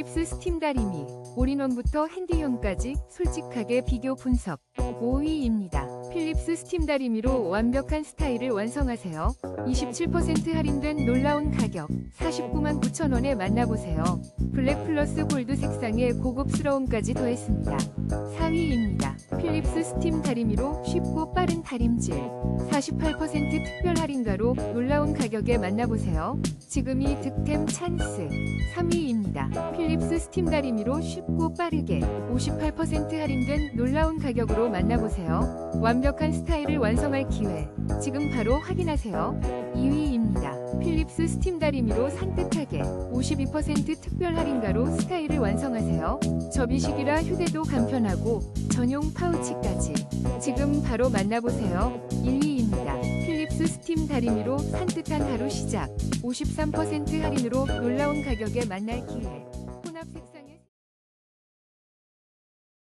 필립스 스팀 다리미 올인원부터 핸디형까지 솔직하게 비교 분석 5위입니다. 필립스 스팀 다리미로 완벽한 스타일을 완성하세요. 27% 할인된 놀라운 가격 49만 9천 원에 만나보세요. 블랙 플러스 골드 색상의 고급스러움까지 더했습니다. 4위입니다. 필립스 스팀 다리미로 쉽고 빠른 다림질 48% 특별 할인가로 놀라운 가격에 만나보세요. 지금이 득템 찬스 3위입니다. 필립스 스팀 다리미로 쉽고 빠르게 58% 할인된 놀라운 가격으로 만나보세요. 완벽한 스타일을 완성할 기회 지금 바로 확인하세요. 2위입니다. 필립스 스팀 다리미로 산뜻하게 52% 특별 할인가로 스타일을 완성하세요. 접이식이라 휴대도 간편하고 전용 파우치까지 지금 바로 만나보세요. 1 있습니다. 필립스 스팀 다리미로 산뜻한 하루 시작. 53% 할인으로 놀라운 가격에 만날 기회. 혼합 색상